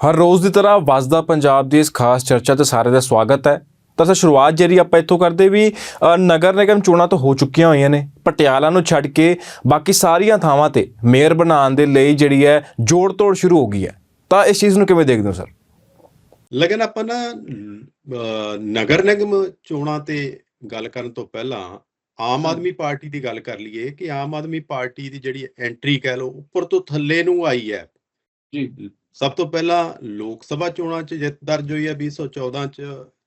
ਹਰ ਰੋਜ਼ ਦੀ ਤਰ੍ਹਾਂ ਵੱਸਦਾ ਪੰਜਾਬ ਦੀ ਇਸ ਖਾਸ ਚਰਚਾ ਤੇ ਸਾਰੇ ਦਾ ਸਵਾਗਤ ਹੈ। ਤਾਂ ਸਰ ਸ਼ੁਰੂਆਤ ਜਿਹੜੀ ਆਪਾਂ ਇੱਥੋਂ ਕਰਦੇ ਵੀ ਨਗਰ ਨਿਗਮ ਚੋਣਾਂ ਤਾਂ ਹੋ ਚੁੱਕੀਆਂ ਹੋਈਆਂ ਨੇ। ਪਟਿਆਲਾ ਨੂੰ ਛੱਡ ਕੇ ਬਾਕੀ ਸਾਰੀਆਂ ਥਾਵਾਂ ਤੇ ਮੇਅਰ ਬਣਾਉਣ ਦੇ ਲਈ ਜਿਹੜੀ ਹੈ ਜੋੜ ਤੋੜ ਸ਼ੁਰੂ ਹੋ ਗਈ ਹੈ। ਤਾਂ ਇਸ ਚੀਜ਼ ਨੂੰ ਕਿਵੇਂ ਦੇਖਦੇ ਹੋ ਸਰ? ਲੇਕਿਨ ਆਪਾਂ ਨਾ ਨਗਰ ਨਿਗਮ ਚੋਣਾਂ ਤੇ ਗੱਲ ਕਰਨ ਤੋਂ ਪਹਿਲਾਂ ਆਮ ਆਦਮੀ ਪਾਰਟੀ ਦੀ ਗੱਲ ਕਰ ਲਈਏ ਕਿ ਆਮ ਆਦਮੀ ਪਾਰਟੀ ਦੀ ਜਿਹੜੀ ਐਂਟਰੀ ਕਹਿ ਲਓ ਉੱਪਰ ਤੋਂ ਥੱਲੇ ਨੂੰ ਆਈ ਹੈ। ਜੀ। ਸਭ ਤੋਂ ਪਹਿਲਾਂ ਲੋਕ ਸਭਾ ਚੋਣਾਂ 'ਚ ਜਿੱਤ ਦਰਜ ਹੋਈ ਹੈ 2014 'ਚ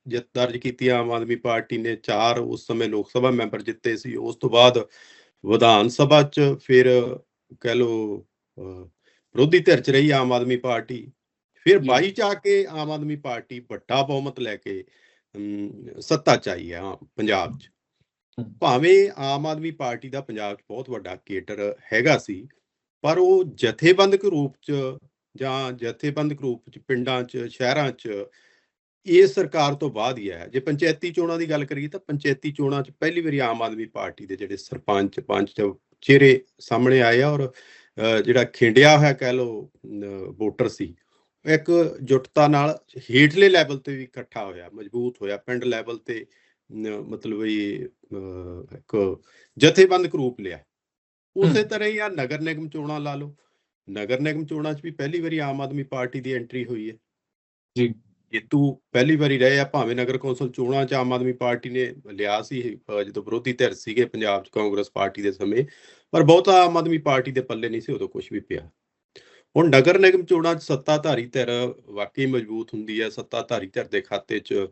ਜਿੱਤ ਦਰਜ ਕੀਤੀ ਆਮ ਆਦਮੀ ਪਾਰਟੀ ਨੇ ਚਾਰ ਉਸ ਸਮੇਂ ਲੋਕ ਸਭਾ ਮੈਂਬਰ ਜਿੱਤੇ ਸੀ ਉਸ ਤੋਂ ਬਾਅਦ ਵਿਧਾਨ ਸਭਾ 'ਚ ਫਿਰ ਕਹਿ ਲਓ ਅਹ, ਵਿਰੋਧੀ ਧਿਰ 'ਚ ਰਹੀ ਆਮ ਆਦਮੀ ਪਾਰਟੀ ਫਿਰ। 22 ਚ ਆ ਕੇ ਆਮ ਆਦਮੀ ਪਾਰਟੀ ਵੱਡਾ ਬਹੁਮਤ ਲੈ ਕੇ ਸੱਤਾ 'ਚ ਆਈ ਹੈ ਪੰਜਾਬ 'ਚ। ਭਾਵੇਂ ਆਮ ਆਦਮੀ ਪਾਰਟੀ ਦਾ ਪੰਜਾਬ 'ਚ ਬਹੁਤ ਵੱਡਾ ਕੇਡਰ ਹੈਗਾ ਸੀ ਪਰ ਉਹ ਜਥੇਬੰਦਕ ਰੂਪ 'ਚ ਜਾਂ ਜਥੇਬੰਦਕ ਰੂਪ 'ਚ ਪਿੰਡਾਂ 'ਚ ਸ਼ਹਿਰਾਂ 'ਚ ਇਹ ਸਰਕਾਰ ਤੋਂ ਬਾਅਦ ਹੀ ਆਇਆ। ਜੇ ਪੰਚਾਇਤੀ ਚੋਣਾਂ ਦੀ ਗੱਲ ਕਰੀਏ ਤਾਂ ਪੰਚਾਇਤੀ ਚੋਣਾਂ 'ਚ ਪਹਿਲੀ ਵਾਰੀ ਆਮ ਆਦਮੀ ਪਾਰਟੀ ਦੇ ਜਿਹੜੇ ਸਰਪੰਚ ਪੰਚ ਚਿਹਰੇ ਸਾਹਮਣੇ ਆਏ ਆ ਔਰ ਜਿਹੜਾ ਖਿੰਡਿਆ ਹੋਇਆ ਕਹਿ ਲਓ ਅਹ, ਵੋਟਰ ਸੀ ਇੱਕ ਜੁਟਤਾ ਨਾਲ ਹੇਠਲੇ ਲੈਵਲ ਤੇ ਵੀ ਇਕੱਠਾ ਹੋਇਆ ਮਜ਼ਬੂਤ ਹੋਇਆ। ਪਿੰਡ ਲੈਵਲ ਤੇ ਮਤਲਬ ਇਹ ਇੱਕ ਜਥੇਬੰਦਕ ਰੂਪ ਲਿਆ। ਉਸੇ। ਤਰ੍ਹਾਂ ਹੀ ਆ ਨਗਰ ਨਿਗਮ ਚੋਣਾਂ ਲਾ ਲਓ ਨਗਰ ਨਿਗਮ ਚੋਣਾਂ 'ਚ ਵੀ ਪਹਿਲੀ ਵਾਰੀ ਆਮ ਆਦਮੀ ਪਾਰਟੀ ਦੀ ਐਂਟਰੀ ਹੋਈ ਹੈ। ਜੀ। ਜੇਤੂ ਪਹਿਲੀ ਵਾਰੀ ਰਹੇ ਆ ਭਾਵੇਂ ਨਗਰ ਕੌਂਸਲ ਚੋਣਾਂ 'ਚ ਆਮ ਆਦਮੀ ਪਾਰਟੀ ਨੇ ਲਿਆ ਸੀ ਜਦੋਂ ਵਿਰੋਧੀ ਧਿਰ ਸੀਗੇ ਪੰਜਾਬ 'ਚ ਕਾਂਗਰਸ ਪਾਰਟੀ ਦੇ ਸਮੇਂ ਪਰ ਬਹੁਤਾ ਆਮ ਆਦਮੀ ਪਾਰਟੀ ਦੇ ਪੱਲੇ ਨਹੀਂ ਸੀ ਉਦੋਂ ਕੁਝ ਵੀ ਪਿਆ। ਹੁਣ ਨਗਰ ਨਿਗਮ ਚੋਣਾਂ 'ਚ ਸੱਤਾਧਾਰੀ ਧਿਰ ਵਾਕਈ ਮਜ਼ਬੂਤ ਹੁੰਦੀ ਹੈ ਸੱਤਾਧਾਰੀ ਧਿਰ ਦੇ ਖਾਤੇ 'ਚ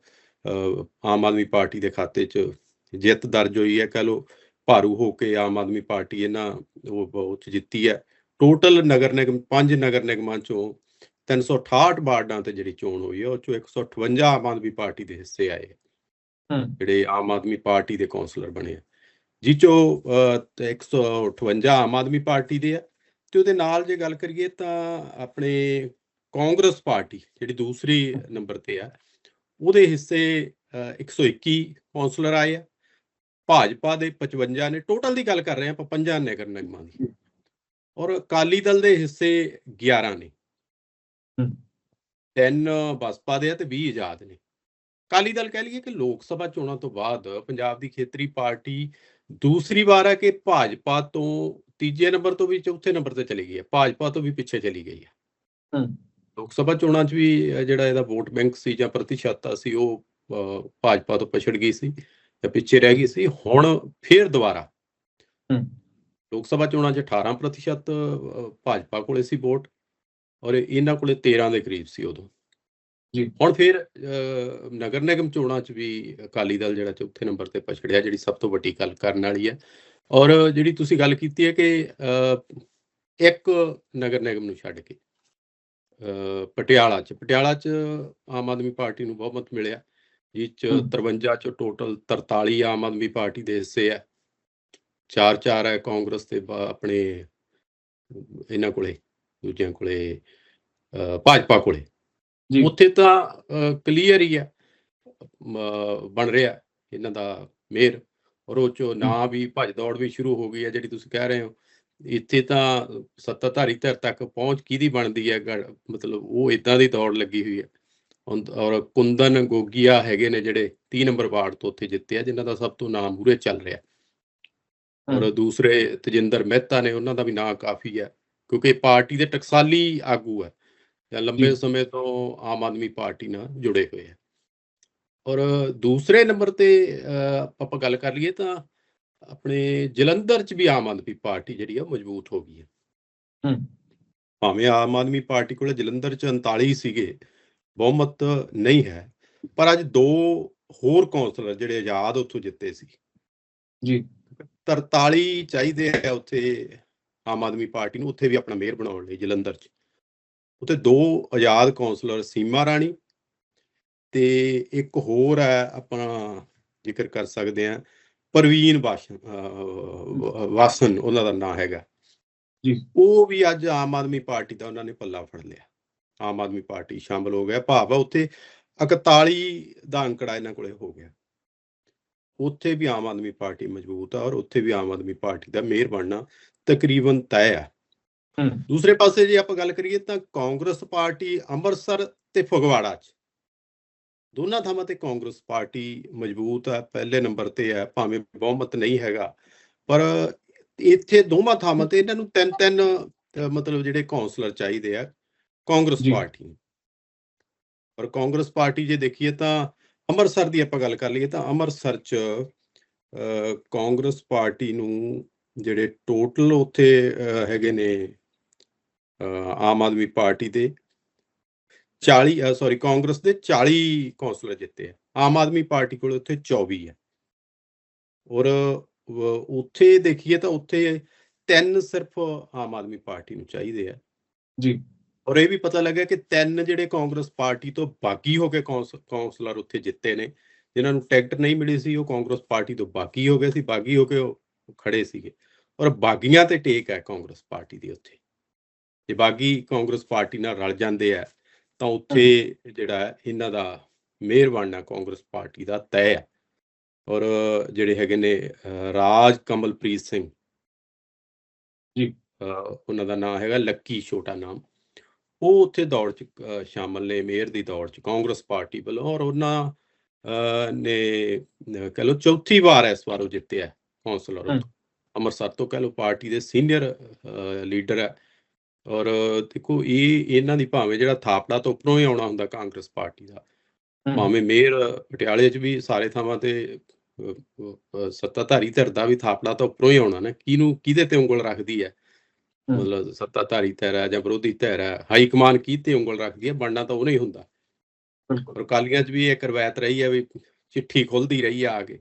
ਆਮ ਆਦਮੀ ਪਾਰਟੀ ਦੇ ਖਾਤੇ 'ਚ ਜਿੱਤ ਦਰਜ ਹੋਈ ਹੈ ਕਹ ਲਓ ਭਾਰੂ ਹੋ ਕੇ ਆਮ ਆਦਮੀ ਪਾਰਟੀ ਇਹਨਾਂ ਉਹ ਬਹੁਤ ਜਿੱਤੀ ਹੈ। ਟੋਟਲ ਨਗਰ ਨਿਗਮ ਪੰਜ ਨਗਰ ਨਿਗਮਾਂ ਚੋਂ 368 ਵਾਰਡਾਂ ਤੇ ਜਿਹੜੀ ਚੋਣ ਹੋਈ ਹੈ ਉਹ ਚੋਂ 158 ਆਮ ਆਦਮੀ ਪਾਰਟੀ ਦੇ ਹਿੱਸੇ ਆਏ ਜਿਹੜੇ ਆਮ ਆਦਮੀ ਪਾਰਟੀ ਦੇ ਕੌਂਸਲਰ ਬਣੇ ਆ। ਜਿਹ ਚੋਂ ਅਹ, ਤੇ 158 ਆਮ ਆਦਮੀ ਪਾਰਟੀ ਦੇ ਆ। ਤੇ ਉਹਦੇ ਨਾਲ ਜੇ ਗੱਲ ਕਰੀਏ ਤਾਂ ਆਪਣੇ ਕਾਂਗਰਸ ਪਾਰਟੀ ਜਿਹੜੀ ਦੂਸਰੀ ਨੰਬਰ ਤੇ ਆ ਉਹਦੇ ਹਿੱਸੇ ਅਹ, 121 ਕੌਂਸਲਰ ਆਏ ਆ। ਭਾਜਪਾ ਦੇ 55 ਨੇ ਟੋਟਲ ਦੀ ਗੱਲ ਕਰ ਰਹੇ ਆ 55 ਨਗਰ ਨਿਗਮਾਂ ਦੀ। ਔਰ ਅਕਾਲੀ ਦਲ ਦੇ ਹਿੱਸੇ 11 ਨੇ। ਤਿੰਨ ਬਸਪਾ ਦੇ ਆ ਤੇ 20 ਆਜ਼ਾਦ ਨੇ। ਅਕਾਲੀ ਦਲ ਕਹਿ ਲਈਏ ਕਿ ਲੋਕ ਸਭਾ ਚੋਣਾਂ ਤੋਂ ਬਾਅਦ ਪੰਜਾਬ ਦੀ ਖੇਤਰੀ ਪਾਰਟੀ ਦੂਸਰੀ ਵਾਰ ਹੈ ਕਿ ਭਾਜਪਾ ਤੋਂ ਤੀਜੇ ਨੰਬਰ ਤੋਂ ਵੀ ਚੌਥੇ ਨੰਬਰ ਤੇ ਚਲੀ ਗਈ ਹੈ। ਭਾਜਪਾ ਤੋਂ ਵੀ ਪਿੱਛੇ ਚਲੀ ਗਈ ਹੈ। ਲੋਕ ਸਭਾ ਚੋਣਾਂ 'ਚ ਵੀ ਜਿਹੜਾ ਇਹਦਾ ਵੋਟ ਬੈਂਕ ਸੀ ਜਾਂ ਪ੍ਰਤੀਸ਼ਤਤਾ ਸੀ ਉਹ ਭਾਜਪਾ ਤੋਂ ਪਛੜ ਗਈ ਸੀ ਜਾਂ ਪਿੱਛੇ ਰਹਿ ਗਈ ਸੀ। ਹੁਣ ਫੇਰ ਦੁਬਾਰਾ ਲੋਕ ਸਭਾ ਚੋਣਾਂ 'ਚ 18% ਅਹ, ਭਾਜਪਾ ਕੋਲੇ ਸੀ ਵੋਟ ਔਰ ਇਹਨਾਂ ਕੋਲੇ 13 ਦੇ ਕਰੀਬ ਸੀ ਉਦੋਂ ਜੀ। ਹੁਣ ਫਿਰ ਨਗਰ ਨਿਗਮ ਚੋਣਾਂ 'ਚ ਵੀ ਅਕਾਲੀ ਦਲ ਜਿਹੜਾ ਚੌਥੇ ਨੰਬਰ ਤੇ ਪਛੜਿਆ ਜਿਹੜੀ ਸਭ ਤੋਂ ਵੱਡੀ ਗੱਲ ਕਰਨ ਵਾਲੀ ਹੈ ਔਰ ਜਿਹੜੀ ਤੁਸੀਂ ਗੱਲ ਕੀਤੀ ਹੈ ਕਿ ਇੱਕ ਨਗਰ ਨਿਗਮ ਨੂੰ ਛੱਡ ਕੇ ਪਟਿਆਲਾ 'ਚ ਪਟਿਆਲਾ 'ਚ ਆਮ ਆਦਮੀ ਪਾਰਟੀ ਨੂੰ ਬਹੁਮਤ ਮਿਲਿਆ ਜਿਸ 'ਚ ਹਮ। 53 'ਚ ਟੋਟਲ 43 ਆਮ ਆਦਮੀ ਪਾਰਟੀ ਦੇ ਹਿੱਸੇ ਹੈ ਚਾਰ ਚਾਰ ਹੈ ਕਾਂਗਰਸ ਤੇ ਆਪਣੇ ਇਹਨਾਂ ਕੋਲੇ ਦੂਜਿਆਂ ਕੋਲੇ ਭਾਜਪਾ ਕੋਲੇ। ਜੀ। ਉੱਥੇ ਤਾਂ ਕਲੀਅਰ ਹੀ ਹੈ ਬਣ ਰਿਹਾ ਇਹਨਾਂ ਦਾ ਮੇਅਰ। ਔਰ ਉਹ ਚੋਂ ਨਾ ਵੀ ਭੱਜ ਦੌੜ ਵੀ ਸ਼ੁਰੂ ਹੋ ਗਈ ਹੈ ਜਿਹੜੀ ਤੁਸੀਂ ਕਹਿ ਰਹੇ ਹੋ। ਇੱਥੇ ਤਾਂ ਸੱਤਾਧਾਰੀ ਧਿਰ ਤੱਕ ਪਹੁੰਚ ਕਿਹਦੀ ਬਣਦੀ ਹੈ ਮਤਲਬ ਉਹ ਇਦਾਂ ਦੀ ਦੌੜ ਲੱਗੀ ਹੋਈ ਹੈ। ਔਰ ਕੁੰਦਨ ਗੋਗੀਆ ਹੈਗੇ ਨੇ ਜਿਹੜੇ 30 ਨੰਬਰ ਵਾਰਡ ਤੋਂ ਉੱਥੇ ਜਿੱਤੇ ਆ ਜਿਨ੍ਹਾਂ ਦਾ ਸਭ ਤੋਂ ਨਾਮ ਮੂਰੇ ਚੱਲ ਰਿਹਾ। ਔਰ। ਦੂਸਰੇ ਤਜਿੰਦਰ ਮਹਿਤਾ ਨੇ ਉਹਨਾਂ ਦਾ ਵੀ ਨਾਂ ਕਾਫੀ ਹੈ ਕਿਉਂਕਿ ਪਾਰਟੀ ਦੇ ਟਕਸਾਲੀ ਆਗੂ ਹੈ ਜਾਂ ਲੰਬੇ। ਸਮੇਂ ਤੋਂ ਆਮ ਆਦਮੀ ਪਾਰਟੀ ਨਾਲ ਜੁੜੇ ਹੋਏ ਆ ਔਰ ਦੂਸਰੇ ਨੰਬਰ ਤੇ ਆਪਾਂ ਗੱਲ ਕਰ ਲਈਏ ਤਾਂ ਆਪਣੇ ਜਲੰਧਰ 'ਚ ਵੀ ਆਮ ਆਦਮੀ ਪਾਰਟੀ ਜਿਹੜੀ ਆ ਮਜ਼ਬੂਤ ਹੋ ਗਈ ਹੈ। ਹੂੰ। ਭਾਵੇਂ ਆਮ ਆਦਮੀ ਪਾਰਟੀ ਕੋਲੇ ਜਲੰਧਰ 'ਚ 39 ਸੀਗੇ ਬਹੁਮਤ ਨਹੀਂ ਹੈ ਪਰ ਅੱਜ ਦੋ ਹੋਰ ਕੌਂਸਲਰ ਜਿਹੜੇ ਆਜ਼ਾਦ ਉੱਥੋਂ ਜਿੱਤੇ ਸੀ। ਜੀ। 43 ਚਾਹੀਦੇ ਆ ਉੱਥੇ ਆਮ ਆਦਮੀ ਪਾਰਟੀ ਨੂੰ ਉੱਥੇ ਵੀ ਆਪਣਾ ਮੇਅਰ ਬਣਾਉਣ ਲਈ ਜਲੰਧਰ 'ਚ। ਉੱਥੇ ਦੋ ਆਜ਼ਾਦ ਕੌਂਸਲਰ ਸੀਮਾ ਰਾਣੀ ਤੇ ਇੱਕ ਹੋਰ ਹੈ ਆਪਣਾ ਜ਼ਿਕਰ ਕਰ ਸਕਦੇ ਆ ਪ੍ਰਵੀਨ ਵਾਸ਼ਨ ਵਾਸਨ ਉਹਨਾਂ ਦਾ ਨਾਮ ਹੈਗਾ। ਜੀ। ਉਹ ਵੀ ਅੱਜ ਆਮ ਆਦਮੀ ਪਾਰਟੀ ਦਾ ਉਹਨਾਂ ਨੇ ਪੱਲਾ ਫੜ ਲਿਆ। ਆਮ ਆਦਮੀ ਪਾਰਟੀ ਸ਼ਾਮਲ ਹੋ ਗਿਆ। ਭਾਵ ਉੱਥੇ 41 ਦਾ ਅੰਕੜਾ ਇਹਨਾਂ ਕੋਲੇ ਹੋ ਗਿਆ। ਉੱਥੇ ਵੀ ਆਮ ਆਦਮੀ ਪਾਰਟੀ ਮਜ਼ਬੂਤ ਆ ਔਰ ਉੱਥੇ ਵੀ ਆਮ ਆਦਮੀ ਪਾਰਟੀ ਦਾ ਮੇਅਰ ਬਣਨਾ ਤਕਰੀਬਨ ਤੈਅ ਹੈ ਹੂੰ ਦੂਸਰੇ ਪਾਸੇ ਜੇ ਆਪਾਂ ਗੱਲ ਕਰੀਏ ਤਾਂ ਕਾਂਗਰਸ ਪਾਰਟੀ ਅੰਮ੍ਰਿਤਸਰ ਤੇ ਫਗਵਾੜਾ 'ਚ ਦੋਨਾਂ ਥਾਵਾਂ ਤੇ ਕਾਂਗਰਸ ਪਾਰਟੀ ਮਜ਼ਬੂਤ ਹੈ ਪਹਿਲੇ ਨੰਬਰ ਤੇ ਹੈ ਭਾਵੇਂ ਬਹੁਮਤ ਨਹੀਂ ਹੈਗਾ ਪਰ ਇੱਥੇ ਦੋਵਾਂ ਥਾਵਾਂ ਤੇ ਇਹਨਾਂ ਨੂੰ ਤਿੰਨ ਤਿੰਨ ਮਤਲਬ ਜਿਹੜੇ ਕਾਉਂਸਲਰ ਚਾਹੀਦੇ ਆ ਕਾਂਗਰਸ। ਪਾਰਟੀ। ਪਰ ਕਾਂਗਰਸ ਪਾਰਟੀ ਜੇ ਦੇਖੀਏ ਤਾਂ ਅੰਮ੍ਰਿਤਸਰ ਦੀ ਆਪਾਂ ਗੱਲ ਕਰ ਲਈਏ ਤਾਂ ਅੰਮ੍ਰਿਤਸਰ 'ਚ ਅਹ, ਕਾਂਗਰਸ ਪਾਰਟੀ ਨੂੰ ਜਿਹੜੇ ਟੋਟਲ ਉੱਥੇ ਹੈਗੇ ਨੇ ਆਮ ਆਦਮੀ ਪਾਰਟੀ ਦੇ 40 ਸੌਰੀ ਕਾਂਗਰਸ ਦੇ 40 ਕੌਂਸਲਰ ਜਿੱਤੇ ਆ। ਆਮ ਆਦਮੀ ਪਾਰਟੀ ਕੋਲ ਉੱਥੇ 24 ਹੈ ਔਰ ਉੱਥੇ ਦੇਖੀਏ ਤਾਂ ਉੱਥੇ ਤਿੰਨ ਸਿਰਫ ਆਮ ਆਦਮੀ ਪਾਰਟੀ ਨੂੰ ਚਾਹੀਦੇ ਆ। ਜੀ। ਔਰ ਇਹ ਵੀ ਪਤਾ ਲੱਗਾ ਕਿ ਤਿੰਨ ਜਿਹੜੇ ਕਾਂਗਰਸ ਪਾਰਟੀ ਤੋਂ ਬਾਗੀ ਹੋ ਕੇ ਕੌਂਸਲਰ ਉੱਥੇ ਜਿੱਤੇ ਨੇ ਜਿਨ੍ਹਾਂ ਨੂੰ ਟਿਕਟ ਨਹੀਂ ਮਿਲੀ ਸੀ ਉਹ ਕਾਂਗਰਸ ਪਾਰਟੀ ਤੋਂ ਬਾਗੀ ਹੋ ਗਏ ਸੀ ਬਾਗੀ ਹੋ ਕੇ ਉਹ ਖੜੇ ਸੀਗੇ। ਔਰ ਬਾਗੀਆਂ ਤੇ ਟੇਕ ਹੈ ਕਾਂਗਰਸ ਪਾਰਟੀ ਦੀ ਉੱਥੇ। ਜੇ ਬਾਗੀ ਕਾਂਗਰਸ ਪਾਰਟੀ ਨਾਲ ਰਲ ਜਾਂਦੇ ਆ ਤਾਂ ਉੱਥੇ ਜਿਹੜਾ ਇਹਨਾਂ ਦਾ ਮੇਅਰ ਬਣਨਾ ਕਾਂਗਰਸ ਪਾਰਟੀ ਦਾ ਤੈਅ ਹੈ। ਔਰ ਜਿਹੜੇ ਹੈਗੇ ਨੇ ਰਾਜ ਕਮਲਪ੍ਰੀਤ ਸਿੰਘ। ਜੀ। ਉਹਨਾਂ ਦਾ ਨਾਮ ਹੈਗਾ ਲੱਕੀ ਛੋਟਾ ਨਾਮ। ਉਹ ਉੱਥੇ ਦੌੜ ਚ ਸ਼ਾਮਲ ਨੇ ਮੇਅਰ ਦੀ ਦੌੜ ਚ ਕਾਂਗਰਸ ਪਾਰਟੀ ਵੱਲੋਂ ਔਰ ਉਹਨਾਂ ਨੇ ਕਹਿ ਲਓ ਚੌਥੀ ਵਾਰ ਇਸ ਵਾਰ ਉਹ ਜਿੱਤਿਆ ਕੌਂਸਲਰ। ਅੰਮ੍ਰਿਤਸਰ ਤੋਂ ਕਹਿ ਲਓ ਪਾਰਟੀ ਦੇ ਸੀਨੀਅਰ ਲੀਡਰ ਹੈ ਔਰ ਦੇਖੋ ਇਹ ਇਹਨਾਂ ਦੀ ਭਾਵੇਂ ਜਿਹੜਾ ਥਾਪੜਾ ਤੋਂ ਉੱਪਰੋਂ ਹੀ ਆਉਣਾ ਹੁੰਦਾ ਕਾਂਗਰਸ ਪਾਰਟੀ ਦਾ ਭਾਵੇਂ ਮੇਅਰ ਪਟਿਆਲੇ 'ਚ ਵੀ ਸਾਰੇ ਥਾਵਾਂ ਤੇ ਸੱਤਾਧਾਰੀ ਧਿਰ ਦਾ ਵੀ ਥਾਪੜਾ ਤਾਂ ਉੱਪਰੋਂ ਹੀ ਆਉਣਾ ਨਾ ਕਿਹਨੂੰ ਕਿਹਦੇ ਤੇ ਉਂਗਲ ਰੱਖਦੀ ਹੈ। ਮਤਲਬ ਸੱਤਾਧਾਰੀ ਧਿਰ ਹੈ ਜਾਂ ਵਿਰੋਧੀ ਧਿਰ ਹੈ ਹਾਈ ਕਮਾਨ ਕੀ ਤੇ ਉਂਗਲ ਰੱਖਦੀ ਹੈ ਬਣਨਾ ਤਾਂ ਉਹਨੇ ਹੀ ਹੁੰਦਾ। ਬਿਲਕੁਲ। ਔਰ ਅਕਾਲੀਆਂ 'ਚ ਵੀ ਇਹ ਰਵਾਇਤ ਰਹੀ ਹੈ ਵੀ ਚਿੱਠੀ ਖੁੱਲਦੀ ਰਹੀ ਆ ਆ ਕੇ।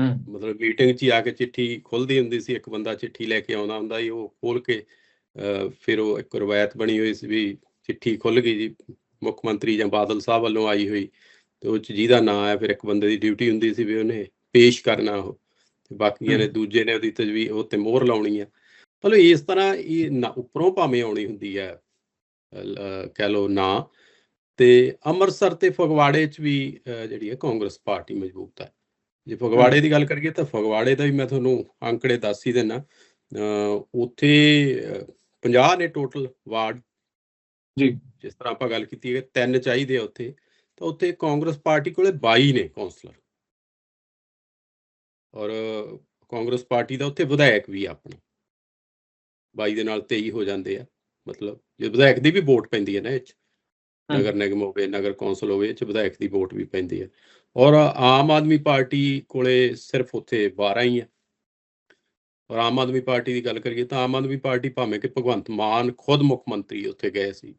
ਹੂੰ। ਮਤਲਬ ਮੀਟਿੰਗ 'ਚ ਹੀ ਆ ਕੇ ਚਿੱਠੀ ਖੁੱਲਦੀ ਹੁੰਦੀ ਸੀ ਇੱਕ ਬੰਦਾ ਚਿੱਠੀ ਲੈ ਕੇ ਆਉਂਦਾ ਹੁੰਦਾ ਸੀ ਉਹ ਖੋਲ ਕੇ ਫਿਰ ਉਹ ਇੱਕ ਰਵਾਇਤ ਬਣੀ ਹੋਈ ਸੀ ਵੀ ਚਿੱਠੀ ਖੁੱਲ ਗਈ ਜੀ ਮੁੱਖ ਮੰਤਰੀ ਜਾਂ ਬਾਦਲ ਸਾਹਿਬ ਵੱਲੋਂ ਆਈ ਹੋਈ ਤੇ ਉਹ 'ਚ ਜਿਹਦਾ ਨਾਂ ਹੈ ਫਿਰ ਇੱਕ ਬੰਦੇ ਦੀ ਡਿਊਟੀ ਹੁੰਦੀ ਸੀ ਵੀ ਉਹਨੇ ਪੇਸ਼ ਕਰਨਾ ਉਹ। ਤੇ ਬਾਕੀਆਂ ਨੇ। ਦੂਜੇ ਨੇ ਉਹਦੀ ਤਜਵੀਜ਼ ਉਹ ਤੇ ਮੋਹਰ ਲਾਉਣੀ ਆ। ਮਤਲਬ ਇਸ ਤਰ੍ਹਾਂ ਇਹ ਨਾ ਉੱਪਰੋਂ ਭਾਵੇਂ ਆਉਣੀ ਹੁੰਦੀ ਹੈ ਕਹਿ ਲਓ ਨਾ ਤੇ ਅੰਮ੍ਰਿਤਸਰ ਤੇ ਫਗਵਾੜੇ 'ਚ ਵੀ ਜਿਹੜੀ ਹੈ ਕਾਂਗਰਸ ਪਾਰਟੀ ਮਜ਼ਬੂਤ ਹੈ। ਜੇ ਫਗਵਾੜੇ ਦੀ ਗੱਲ ਕਰੀਏ ਤਾਂ ਫਗਵਾੜੇ ਦਾ ਵੀ ਮੈਂ ਤੁਹਾਨੂੰ ਅੰਕੜੇ ਦੱਸ ਹੀ ਅਹ, ਉੱਥੇ ਅਹ, 50 ਨੇ ਟੋਟਲ ਵਾਰਡ। ਜੀ। ਜਿਸ ਤਰ੍ਹਾਂ ਆਪਾਂ ਗੱਲ ਕੀਤੀ ਹੈ ਤਿੰਨ ਚਾਹੀਦੇ ਆ ਉੱਥੇ ਤਾਂ ਉੱਥੇ ਕਾਂਗਰਸ ਪਾਰਟੀ ਕੋਲੇ 22 ਨੇ ਕਾਉਂਸਲਰ ਔਰ ਕਾਂਗਰਸ ਪਾਰਟੀ ਦਾ ਉੱਥੇ ਵਿਧਾਇਕ ਵੀ ਆਪਣਾ। 22 ਦੇ ਨਾਲ 23 ਹੋ ਜਾਂਦੇ ਆ ਮਤਲਬ ਜੇ ਵਿਧਾਇਕ ਦੀ ਵੀ ਵੋਟ ਪੈਂਦੀ ਹੈ ਨਾ ਇਹ 'ਚ। ਨਗਰ ਨਿਗਮ ਹੋਵੇ ਨਗਰ ਕੌਂਸਲ ਹੋਵੇ ਇਹ 'ਚ ਵਿਧਾਇਕ ਦੀ ਵੋਟ ਵੀ ਪੈਂਦੀ ਹੈ ਔਰ ਆਮ ਆਦਮੀ ਪਾਰਟੀ ਕੋਲੇ ਸਿਰਫ ਉੱਥੇ 12 ਹੀ ਆ ਔਰ ਆਮ ਆਦਮੀ ਪਾਰਟੀ ਦੀ ਗੱਲ ਕਰੀਏ ਤਾਂ ਆਮ ਆਦਮੀ ਪਾਰਟੀ ਭਾਵੇਂ ਕਿ ਭਗਵੰਤ ਮਾਨ ਖੁਦ ਮੁੱਖ ਮੰਤਰੀ ਉੱਥੇ ਗਏ ਸੀ